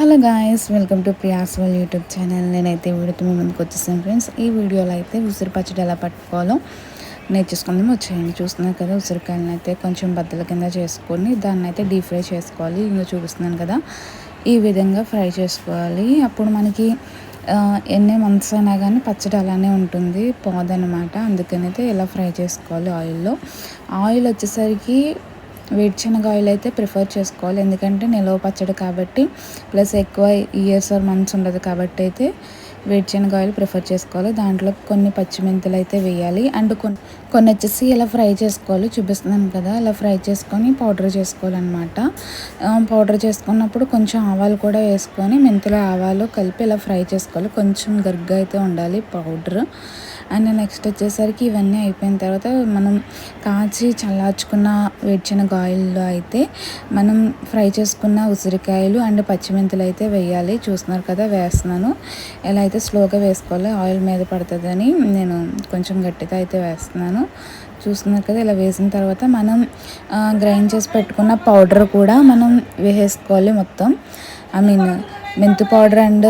Hello guys welcome to Priya's world YouTube channel. నేనైతే వీడియోతో మీ ముందుకు వచ్చేసాను ఫ్రెండ్స్. ఈ వీడియోలో అయితే ఉసిరి పచ్చడి ఎలా పట్టుకోవాలో నేర్చేసుకుందాం వచ్చేయండి. చూస్తున్నాను కదా ఉసిరికాయలను అయితే కొంచెం బద్దల కింద చేసుకొని దాన్ని అయితే డీప్ ఫ్రై చేసుకోవాలి. ఇంకా చూపిస్తున్నాను కదా ఈ విధంగా ఫ్రై చేసుకోవాలి. అప్పుడు మనకి ఎన్ని మంత్స్ అయినా కానీ పచ్చడి అలానే ఉంటుంది పోదనమాట అందుకనైతే ఇలా ఫ్రై చేసుకోవాలి ఆయిల్లో. ఆయిల్ వచ్చేసరికి వేడిశనగ ఆయిల్ అయితే ప్రిఫర్ చేసుకోవాలి. ఎందుకంటే నిలవ పచ్చడి కాబట్టి ప్లస్ ఎక్కువ ఇయర్స్ ఆర్ మంత్స్ ఉండదు కాబట్టి అయితే వేడిశనగ ప్రిఫర్ చేసుకోవాలి. దాంట్లో కొన్ని పచ్చిమెంతులు అయితే వేయాలి. అండ్ కొన్ని కొన్ని వచ్చేసి ఇలా ఫ్రై చేసుకోవాలి. చూపిస్తున్నాను కదా. ఇలా ఫ్రై చేసుకొని పౌడర్ చేసుకోవాలన్నమాట. పౌడర్ చేసుకున్నప్పుడు కొంచెం ఆవాలు కూడా వేసుకొని మెంతులు ఆవాలు కలిపి ఇలా ఫ్రై చేసుకోవాలి. కొంచెం గరిగ్గా అయితే ఉండాలి పౌడర్. అండ్ నెక్స్ట్ వచ్చేసరికి ఇవన్నీ అయిపోయిన తర్వాత మనం కాచి చల్లార్చుకున్న వేడిచిన అయితే మనం ఫ్రై చేసుకున్న ఉసిరికాయలు అండ్ పచ్చిమెంతులు అయితే వేయాలి. చూస్తున్నారు కదా వేస్తున్నాను. ఎలా అయితే స్లోగా వేసుకోవాలి. ఆయిల్ మీద పడుతుందని నేను కొంచెం గట్టిగా అయితే వేస్తున్నాను. చూస్తున్నారు కదా ఇలా వేసిన తర్వాత మనం గ్రైండ్ చేసి పెట్టుకున్న పౌడర్ కూడా మనం వేసేసుకోవాలి మొత్తం. ఐ మీన్ మెంతు పౌడర్ అండ్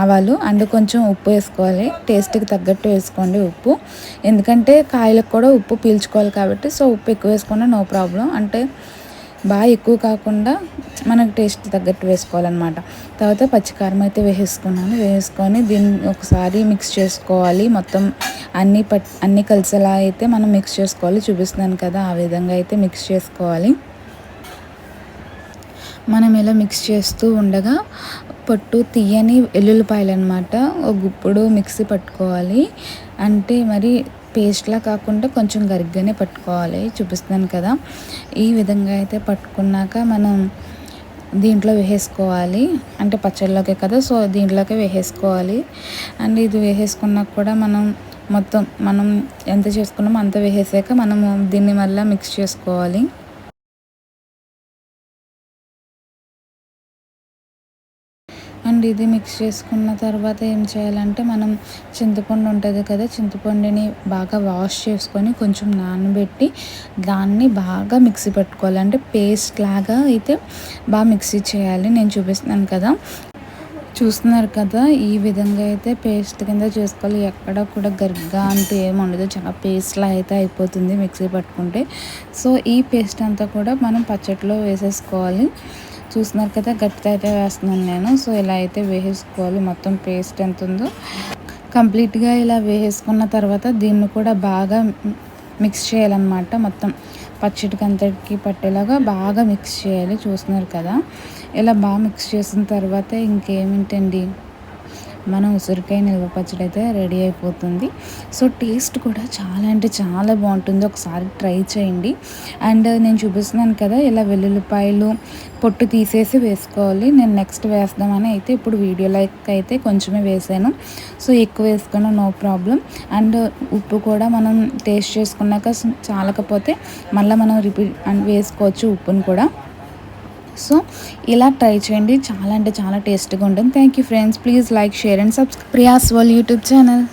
ఆవాలు అండ్ కొంచెం ఉప్పు వేసుకోవాలి. టేస్ట్కి తగ్గట్టు వేసుకోండి ఉప్పు. ఎందుకంటే కాయలకు కూడా ఉప్పు పీల్చుకోవాలి కాబట్టి సో ఉప్పు ఎక్కువ వేసుకున్నా నో ప్రాబ్లం. అంటే బాగా ఎక్కువ కాకుండా మనకు టేస్ట్ తగ్గట్టు వేసుకోవాలన్నమాట. తర్వాత పచ్చికారం అయితే వేసేసుకున్నాను. వేసుకొని దీన్ని ఒకసారి మిక్స్ చేసుకోవాలి. మొత్తం అన్నీ పట్ అన్నీ కలిసేలా అయితే మనం మిక్స్ చేసుకోవాలి. చూపిస్తున్నాను కదా ఆ విధంగా అయితే మిక్స్ చేసుకోవాలి. మనం ఇలా మిక్స్ చేస్తూ ఉండగా పొట్టు తీయని వెల్లుల్లిపాయలు అనమాట ఒక గుప్పుడు మిక్సీ పట్టుకోవాలి. అంటే మరి పేస్ట్లా కాకుండా కొంచెం గరిగ్గానే పట్టుకోవాలి చూపిస్తున్నాను కదా. ఈ విధంగా అయితే పట్టుకున్నాక మనం దీంట్లో వేసేసుకోవాలి. అంటే పచ్చళ్ళలోకే కదా సో దీంట్లోకే వేసేసుకోవాలి. అండ్ ఇది వేసేసుకున్నాక కూడా మనం మొత్తం మనం ఎంత చేసుకున్నామో అంత వేసేసాక మనము దీన్ని మళ్ళీ మిక్స్ చేసుకోవాలి. అండ్ ఇది మిక్స్ చేసుకున్న తర్వాత ఏం చేయాలంటే మనం చింతపండు ఉంటుంది కదా చింతపండుని బాగా వాష్ చేసుకొని కొంచెం నానబెట్టి దాన్ని బాగా మిక్సీ పెట్టుకోవాలి. అంటే పేస్ట్ లాగా అయితే బాగా మిక్సీ చేయాలి. నేను చూపిస్తున్నాను కదా. చూస్తున్నారు కదా ఈ విధంగా అయితే పేస్ట్ కింద చేసుకోవాలి. ఎక్కడ కూడా గర్గా అంటూ ఉండదు. చాలా పేస్ట్లా అయితే అయిపోతుంది మిక్సీ పట్టుకుంటే. సో ఈ పేస్ట్ అంతా కూడా మనం పచ్చట్లో వేసేసుకోవాలి. చూస్తున్నారు కదా గట్టిగా అయితే వేస్తున్నాను నేను. సో ఇలా అయితే వేసేసుకోవాలి. మొత్తం పేస్ట్ ఎంత ఉందో. కంప్లీట్గా ఇలా వేసేసుకున్న తర్వాత దీన్ని కూడా బాగా మిక్స్ చేయాలన్నమాట. మొత్తం పచ్చడికి అంతటికి పట్టేలాగా బాగా మిక్స్ చేయాలి. చూస్తున్నారు కదా. ఇలా బాగా మిక్స్ చేసిన తర్వాత ఇంకేమిటండి? మన ఉసిరికాయ నిల్వ పచ్చడి అయితే రెడీ అయిపోతుంది. సో టేస్ట్ కూడా చాలా అంటే చాలా బాగుంటుంది. ఒకసారి ట్రై చేయండి. అండ్ నేను చూపిస్తున్నాను కదా ఇలా వెల్లుల్లిపాయలు పొట్టు తీసేసి వేసుకోవాలి. నేను నెక్స్ట్ వేస్తామని అయితే ఇప్పుడు వీడియోలోకి అయితే కొంచెమే వేసాను. సో ఎక్కువ వేసుకున్నా నో ప్రాబ్లం. అండ్ ఉప్పు కూడా మనం టేస్ట్ చేసుకున్నాక చాలకపోతే మళ్ళీ మనం రిపీట్ వేసుకోవచ్చు ఉప్పును కూడా. సో ఇలా ట్రై చేయండి. చాలా అంటే చాలా టేస్ట్గా ఉంటుంది. Thank you friends please like share and subscribe Priya's world YouTube channel.